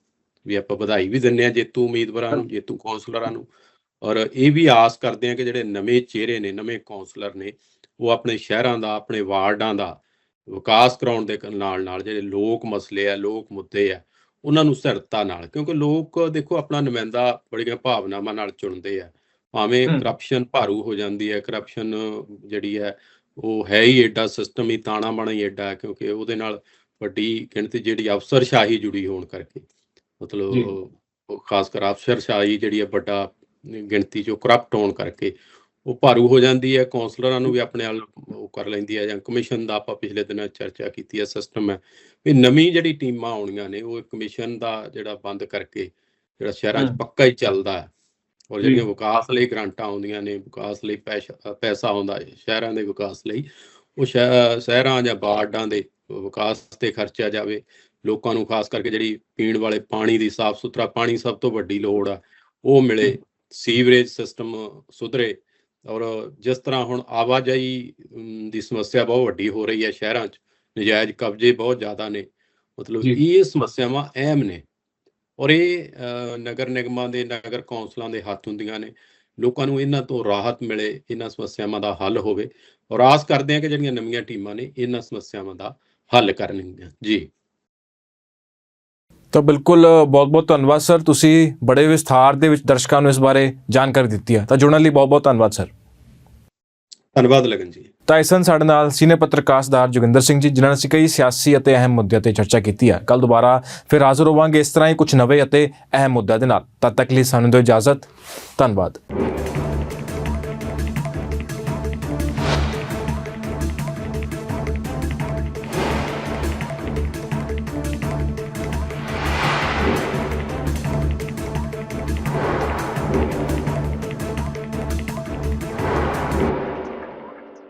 ਵੀ ਆਪਾਂ ਵਧਾਈ ਵੀ ਦਿੰਦੇ ਆ ਜੇਤੂ ਉਮੀਦਵਾਰਾਂ ਨੂੰ ਜੇਤੂ ਕੌਂਸਲਰਾਂ ਨੂੰ। ਔਰ ਇਹ ਵੀ ਆਸ ਕਰਦੇ ਆ ਕਿ ਜਿਹੜੇ ਨਵੇਂ ਚਿਹਰੇ ਨੇ ਨਵੇਂ ਕੌਂਸਲਰ ਨੇ ਉਹ ਆਪਣੇ ਸ਼ਹਿਰਾਂ ਦਾ ਆਪਣੇ ਵਾਰਡਾਂ ਦਾ ਵਿਕਾਸ ਕਰਾਉਣ ਦੇ ਨਾਲ ਨਾਲ ਜਿਹੜੇ ਲੋਕ ਮਸਲੇ ਆ ਲੋਕ ਮੁੱਦੇ ਆ ਉਹਨਾਂ ਨੂੰ ਸਥਿਰਤਾ ਨਾਲ ਕਿਉਂਕਿ ਲੋਕ ਦੇਖੋ ਆਪਣਾ ਨੁਮਾਇੰਦਾ ਬੜੀਆਂ ਭਾਵਨਾਵਾਂ ਨਾਲ ਚੁਣਦੇ ਆ। ਭਾਵੇਂ। ਕਰਪਸ਼ਨ ਭਾਰੂ ਹੋ ਜਾਂਦੀ ਹੈ ਕਰਪਸ਼ਨ ਜਿਹੜੀ ਹੈ ਉਹ ਹੈ ਹੀ ਐਡਾ ਸਿਸਟਮ ਹੀ ਤਾਣਾ ਬਾਣਾ ਹੀ ਐਡਾ ਕਿਉਂਕਿ ਉਹਦੇ ਨਾਲ ਵੱਡੀ ਗਿਣਤੀ ਜਿਹੜੀ ਅਫਸਰਸ਼ਾਹੀ ਜੁੜੀ ਹੋਣ ਕਰਕੇ। ਮਤਲਬ ਉਹ ਖਾਸ ਕਰ ਅਫਸਰਸ਼ਾਹੀ ਜਿਹੜੀ ਹੈ ਵੱਡਾ ਗਿਣਤੀ ਚੋਂ ਕਰਪਟ ਹੋਣ ਕਰਕੇ ਉਹ ਭਾਰੂ ਹੋ ਜਾਂਦੀ ਹੈ ਕੌਂਸਲਰਾਂ ਨੂੰ ਵੀ ਆਪਣੇ ਨਾਲ ਉਹ ਕਰ ਲੈਂਦੀ ਹੈ ਜਾਂ ਕਮਿਸ਼ਨ ਦਾ ਆਪਾਂ ਪਿਛਲੇ ਦਿਨਾਂ ਚਰਚਾ ਕੀਤੀ ਹੈ ਸਿਸਟਮ ਹੈ ਵੀ ਨਵੀਂ ਜਿਹੜੀ ਟੀਮਾਂ ਆਉਣੀਆਂ ਨੇ ਉਹ ਕਮਿਸ਼ਨ ਦਾ ਜਿਹੜਾ ਬੰਦ ਕਰਕੇ ਜਿਹੜਾ ਸ਼ਹਿਰਾਂ 'ਚ। ਪੱਕਾ ਹੀ ਚੱਲਦਾ ਹੈ ਔਰ। ਜਿਹੜੀਆਂ ਵਿਕਾਸ ਲਈ ਗ੍ਰਾਂਟਾਂ ਆਉਂਦੀਆਂ ਨੇ ਵਿਕਾਸ ਲਈ ਪੈਸਾ ਆਉਂਦਾ ਹੈ ਸ਼ਹਿਰਾਂ ਦੇ ਵਿਕਾਸ ਲਈ ਉਹ ਸ਼ਹਿ- ਸ਼ਹਿਰਾਂ ਜਾਂ ਵਾਰਡਾਂ ਦੇ ਵਿਕਾਸ ਤੇ ਖਰਚਿਆ ਜਾਵੇ ਲੋਕਾਂ ਨੂੰ ਖਾਸ ਕਰਕੇ ਜਿਹੜੀ ਪੀਣ ਵਾਲੇ ਪਾਣੀ ਦੀ ਸਾਫ਼ ਸੁਥਰਾ ਪਾਣੀ ਸਭ ਤੋਂ ਵੱਡੀ ਲੋੜ ਆ ਉਹ ਮਿਲੇ ਸੀਵਰੇਜ ਸਿਸਟਮ ਸੁਧਰੇ ਔਰ ਜਿਸ ਤਰ੍ਹਾਂ ਹੁਣ ਆਵਾਜਾਈ ਦੀ ਸਮੱਸਿਆ ਬਹੁਤ ਵੱਡੀ ਹੋ ਰਹੀ ਹੈ ਸ਼ਹਿਰਾਂ 'ਚ ਨਜਾਇਜ਼ ਕਬਜ਼ੇ ਬਹੁਤ ਜ਼ਿਆਦਾ ਨੇ ਮਤਲਬ। ਇਹ ਸਮੱਸਿਆਵਾਂ ਅਹਿਮ ਨੇ ਔਰ ਇਹ ਨਗਰ ਨਿਗਮਾਂ ਦੇ ਨਗਰ ਕੌਂਸਲਾਂ ਦੇ ਹੱਥ ਹੁੰਦੀਆਂ ਨੇ। ਲੋਕਾਂ ਨੂੰ ਇਹਨਾਂ ਤੋਂ ਰਾਹਤ ਮਿਲੇ ਇਹਨਾਂ ਸਮੱਸਿਆਵਾਂ ਦਾ ਹੱਲ ਹੋਵੇ। ਔਰ ਆਸ ਕਰਦੇ ਹਾਂ ਕਿ ਜਿਹੜੀਆਂ ਨਵੀਆਂ ਟੀਮਾਂ ਨੇ ਇਹਨਾਂ ਸਮੱਸਿਆਵਾਂ ਦਾ ਹੱਲ ਕਰਨਗੀਆਂ। ਜੀ। ਤਾਂ ਬਿਲਕੁਲ ਬਹੁਤ ਬਹੁਤ ਧੰਨਵਾਦ ਸਰ। ਤੁਸੀਂ ਬੜੇ ਵਿਸਥਾਰ ਦੇ ਵਿੱਚ ਦਰਸ਼ਕਾਂ ਨੂੰ ਇਸ ਬਾਰੇ ਜਾਣਕਾਰੀ ਦਿੱਤੀ ਹੈ ਤਾਂ ਜੁੜਨ ਲਈ ਬਹੁਤ ਬਹੁਤ ਧੰਨਵਾਦ ਸਰ। ਧੰਨਵਾਦ ਲਗਨ ਜੀ। ਤਾਂ ਇਸ ਸਨ ਸਾਡੇ ਨਾਲ ਸੀਨੀਅਰ ਪੱਤਰਕਾਰ ਪੱਤਰਕਾਰਦਾਰ ਜੋਗਿੰਦਰ ਸਿੰਘ ਜੀ, ਜਿਨ੍ਹਾਂ ਨੇ ਅਸੀਂ ਕਈ ਸਿਆਸੀ ਅਤੇ ਅਹਿਮ ਮੁੱਦਿਆਂ ਤੇ ਚਰਚਾ ਕੀਤੀ ਹੈ। ਕੱਲ ਦੁਬਾਰਾ ਫਿਰ ਹਾਜ਼ਰ ਹੋਵਾਂਗੇ ਇਸ ਤਰ੍ਹਾਂ ਹੀ ਕੁਝ ਨਵੇਂ ਅਤੇ ਅਹਿਮ ਮੁੱਦਿਆਂ ਦੇ ਨਾਲ। ਤਦ ਤੱਕ ਲਈ ਸਾਨੂੰ ਦਿਓ ਇਜਾਜ਼ਤ। ਧੰਨਵਾਦ।